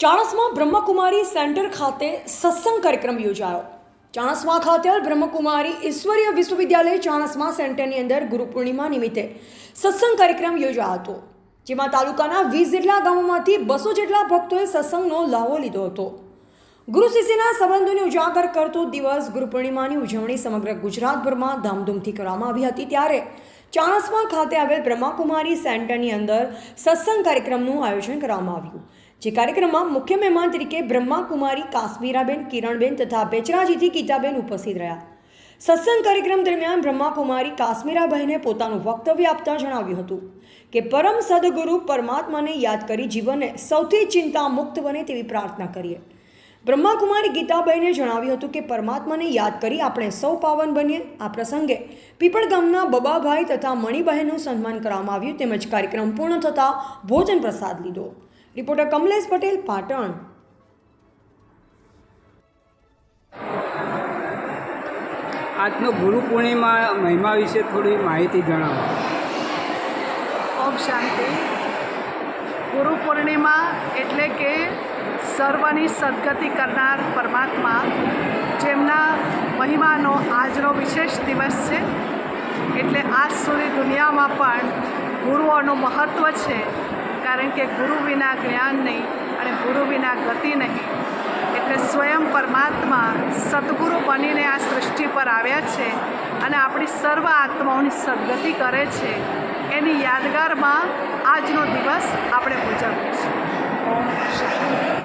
Chanasma Brahma Kumari centre ખાતે સત્સંગ કાર્યક્રમ યોજાયો. ચાણસમા ખાતે બ્રહ્મકુમારી ઈશ્વરીય વિશ્વવિદ્યાલય ચાણસમા સેન્ટરની અંદર ગુરુ પૂર્ણિમા નિમિત્તે સત્સંગ કાર્યક્રમ યોજાયો હતો. જેમાં તાલુકાના વીસ જેટલા ગામોમાંથી બસો જેટલા ભક્તોએ સત્સંગનો લાવો લીધો હતો. ગુરુ શિષ્યના સંબંધોને ઉજાગર કરતો દિવસ ગુરુ પૂર્ણિમાની ઉજવણી સમગ્ર ગુજરાતભરમાં ધામધૂમથી કરવામાં આવી હતી. ત્યારે ચાણસમા ખાતે આવેલ બ્રહ્માકુમારી સેન્ટરની અંદર સત્સંગ કાર્યક્રમનું આયોજન કરવામાં આવ્યું. જે કાર્યક્રમમાં મુખ્ય મહેમાન તરીકે બ્રહ્માકુમારી, કાશ્મીરાબેન, કિરણબેન તથા બેચરાજીથી ગીતાબેન ઉપસ્થિત રહ્યા. સત્સંગ કાર્યક્રમ દરમિયાન બ્રહ્માકુમારી કાશ્મીરાબહેને પોતાનું વક્તવ્ય આપતા જણાવ્યું હતું કે, પરમ સદગુરુ પરમાત્માને યાદ કરી જીવનને સૌથી ચિંતા મુક્ત બને તેવી પ્રાર્થના કરીએ. બ્રહ્માકુમારી ગીતાબાઈને જણાવ્યું હતું કે, પરમાત્માને યાદ કરી આપણે સૌ પાવન બનીએ. આ પ્રસંગે પીપળ ગામના બબાભાઈ તથા મણિબહેનનું સન્માન કરવામાં આવ્યું. તેમજ કાર્યક્રમ પૂર્ણ થતાં ભોજન પ્રસાદ લીધો. રિપોર્ટર કમલેશ પટેલ પાટણ. આજનો ગુરુ પૂર્ણિમા મહિમા વિશે થોડી માહિતી જણાવો. ઓમ શાંતિ. ગુરુ પૂર્ણિમા એટલે કે સર્વની સદગતિ કરનાર પરમાત્મા જેમના મહિમાનો આજનો વિશેષ દિવસ છે. એટલે આજ સુધી દુનિયામાં પણ ગુરુઓનું મહત્ત્વ છે. કારણ કે ગુરુ વિના જ્ઞાન નહીં અને ગુરુ વિના ગતિ નહીં. એટલે સ્વયં પરમાત્મા સદગુરુ બનીને આ સૃષ્ટિ પર આવ્યા છે અને આપણી સર્વ આત્માઓની સદગતિ કરે છે. એની યાદગારમાં આજનો દિવસ આપણે ઉજવીએ છીએ. ઓમ